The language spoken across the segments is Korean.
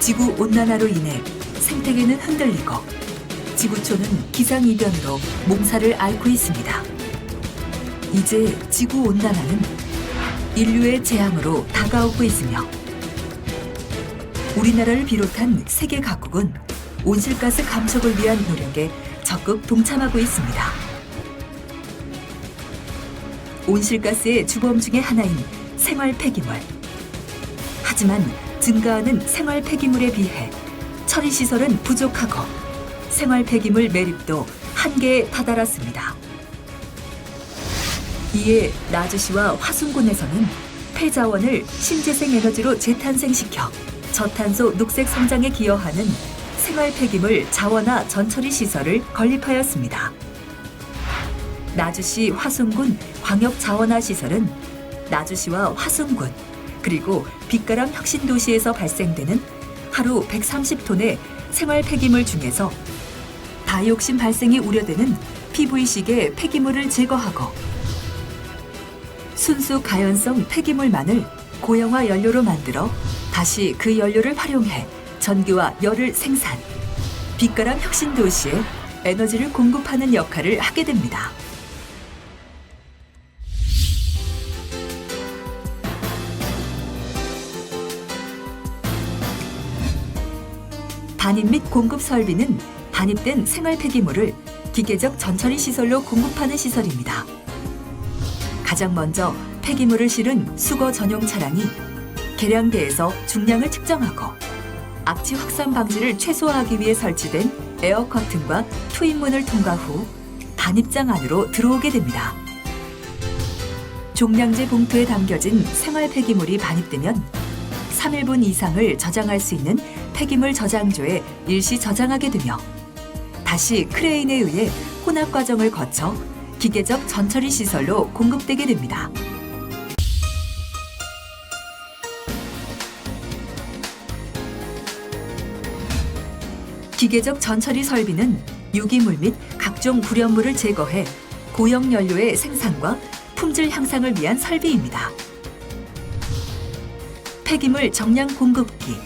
지구 온난화로 인해 생태계는 흔들리고 지구촌은 기상이변으로 몸살을 앓고 있습니다. 이제 지구 온난화는 인류의 재앙으로 다가오고 있으며 우리나라를 비롯한 세계 각국은 온실가스 감축을 위한 노력에 적극 동참하고 있습니다. 온실가스의 주범 중의 하나인 생활 폐기물. 하지만 증가하는 생활 폐기물에 비해 처리 시설은 부족하고 생활 폐기물 매립도 한계에 다다랐습니다. 이에 나주시와 화순군에서는 폐자원을 신재생 에너지로 재탄생시켜 저탄소 녹색 성장에 기여하는 생활 폐기물 자원화 전처리 시설을 건립하였습니다. 나주시 화순군 광역 자원화 시설은 나주시와 화순군 그리고 빛가람 혁신도시에서 발생되는 하루 130톤의 생활 폐기물 중에서 다이옥신 발생이 우려되는 PVC계 폐기물을 제거하고 순수 가연성 폐기물만을 고형화 연료로 만들어 다시 그 연료를 활용해 전기와 열을 생산, 빛가람 혁신 도시에 에너지를 공급하는 역할을 하게 됩니다. 반입 및 공급 설비는 반입된 생활 폐기물을 기계적 전처리 시설로 공급하는 시설입니다. 가장 먼저 폐기물을 실은 수거 전용 차량이 계량대에서 중량을 측정하고 악취 확산 방지를 최소화하기 위해 설치된 에어 커튼과 투입문을 통과 후 반입장 안으로 들어오게 됩니다. 종량제 봉투에 담겨진 생활 폐기물이 반입되면 3일분 이상을 저장할 수 있는 폐기물 저장조에 일시 저장하게 되며 다시 크레인에 의해 혼합 과정을 거쳐 기계적 전처리 시설로 공급되게 됩니다. 기계적 전처리 설비는 유기물 및 각종 불연물을 제거해 고형 연료의 생산과 품질 향상을 위한 설비입니다. 폐기물 정량 공급기,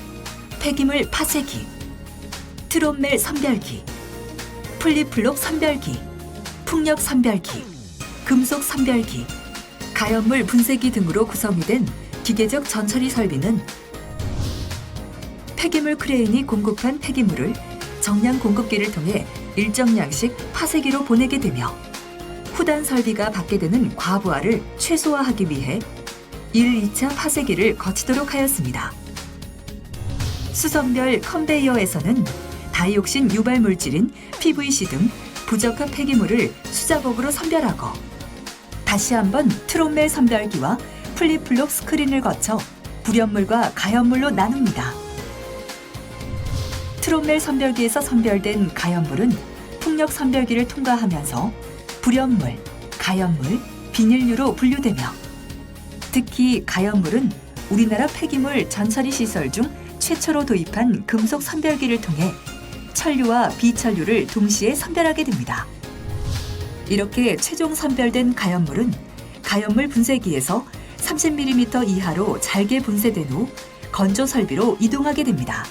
폐기물 파쇄기, 트롯멜 선별기, 플리플록 선별기, 풍력 선별기, 금속 선별기, 가연물 분쇄기 등으로 구성이 된 기계적 전처리 설비는 폐기물 크레인이 공급한 폐기물을 정량 공급기를 통해 일정량씩 파쇄기로 보내게 되며 후단 설비가 받게 되는 과부하를 최소화하기 위해 1, 2차 파쇄기를 거치도록 하였습니다. 수선별 컨베이어에서는 다이옥신 유발 물질인 PVC 등 부적합 폐기물을 수작업으로 선별하고 다시 한번 트롯멜 선별기와 플리플록 스크린을 거쳐 불연물과 가연물로 나눕니다. 트롯멜 선별기에서 선별된 가연물은 풍력 선별기를 통과하면서 불연물, 가연물, 비닐류로 분류되며 특히 가연물은 우리나라 폐기물 전처리 시설 중 최초로 도입한 금속 선별기를 통해 천류와 비천류를 동시에 선별하게 됩니다. 이렇게 최종 선별된 가연물은 가연물 분쇄기에서 30mm 이하로 잘게 분쇄된 후 건조 설비로 이동하게 됩니다.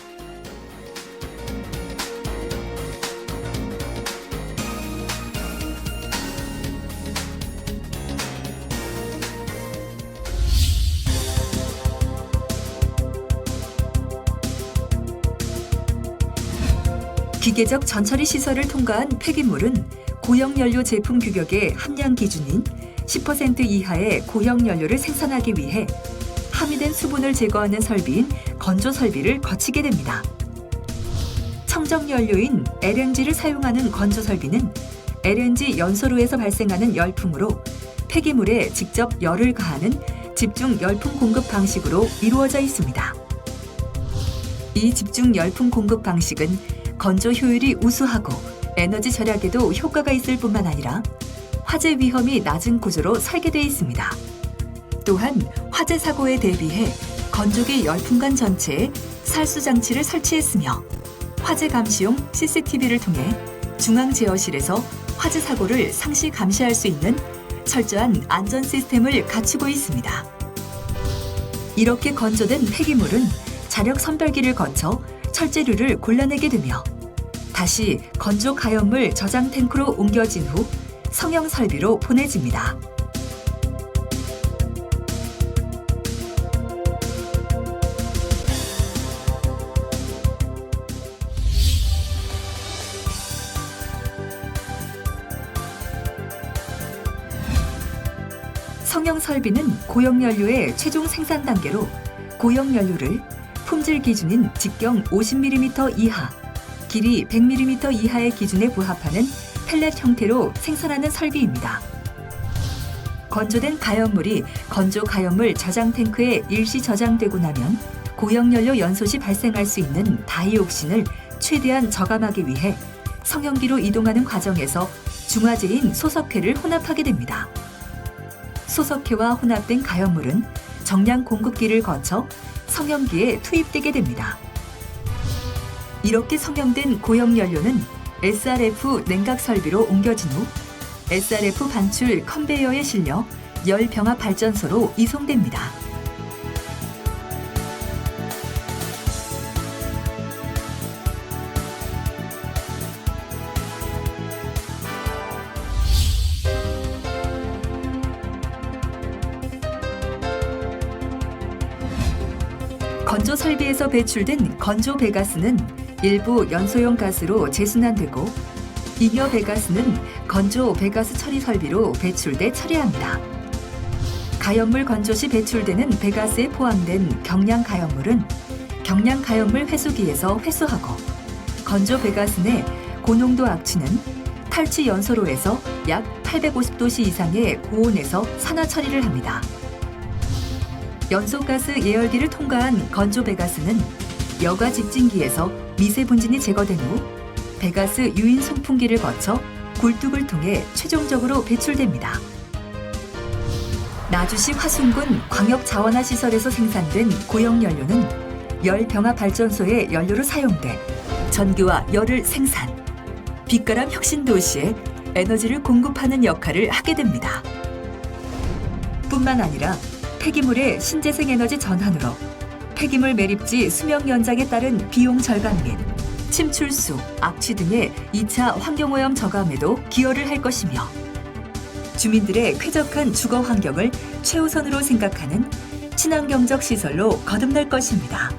기계적 전처리 시설을 통과한 폐기물은 고형 연료 제품 규격의 함량 기준인 10% 이하의 고형 연료를 생산하기 위해 함유된 수분을 제거하는 설비인 건조 설비를 거치게 됩니다. 청정 연료인 LNG를 사용하는 건조 설비는 LNG 연소로에서 발생하는 열풍으로 폐기물에 직접 열을 가하는 집중 열풍 공급 방식으로 이루어져 있습니다. 이 집중 열풍 공급 방식은 건조 효율이 우수하고 에너지 절약에도 효과가 있을 뿐만 아니라 화재 위험이 낮은 구조로 설계되어 있습니다. 또한 화재 사고에 대비해 건조기 열풍관 전체에 살수 장치를 설치했으며 화재 감시용 CCTV를 통해 중앙 제어실에서 화재 사고를 상시 감시할 수 있는 철저한 안전 시스템을 갖추고 있습니다. 이렇게 건조된 폐기물은 자력 선별기를 거쳐 철제류를 골라내게 되며 다시 건조 가연물 저장 탱크로 옮겨진 후 성형 설비로 보내집니다. 성형 설비는 고형 연료의 최종 생산 단계로 고형 연료를 품질 기준인 직경 50mm 이하, 길이 100mm 이하의 기준에 부합하는 펠렛 형태로 생산하는 설비입니다. 건조된 가연물이 건조 가연물 저장 탱크에 일시 저장되고 나면 고형 연료 연소 시 발생할 수 있는 다이옥신을 최대한 저감하기 위해 성형기로 이동하는 과정에서 중화제인 소석회를 혼합하게 됩니다. 소석회와 혼합된 가연물은 정량 공급기를 거쳐 성형기에 투입되게 됩니다. 이렇게 성형된 고형 연료는 SRF 냉각 설비로 옮겨진 후 SRF 반출 컨베이어에 실려 열 병합 발전소로 이송됩니다. 건조 설비에서 배출된 건조 배가스는 일부 연소용 가스로 재순환되고 잉여 배가스는 건조 배가스 처리 설비로 배출돼 처리합니다. 가연물 건조 시 배출되는 배가스에 포함된 경량 가연물은 경량 가연물 회수기에서 회수하고 건조 배가스 내 고농도 악취는 탈취 연소로에서 약 850도씨 이상의 고온에서 산화 처리를 합니다. 연소가스 예열기를 통과한 건조 배가스는 여가 집진기에서 미세 분진이 제거된 후 배가스 유인 송풍기를 거쳐 굴뚝을 통해 최종적으로 배출됩니다. 나주시 화순군 광역자원화 시설에서 생산된 고형 연료는 열 병합 발전소의 연료로 사용돼 전기와 열을 생산, 빛가람 혁신 도시에 에너지를 공급하는 역할을 하게 됩니다. 뿐만 아니라 폐기물의 신재생 에너지 전환으로 폐기물 매립지 수명 연장에 따른 비용 절감 및 침출수, 악취 등의 2차 환경오염 저감에도 기여를 할 것이며 주민들의 쾌적한 주거 환경을 최우선으로 생각하는 친환경적 시설로 거듭날 것입니다.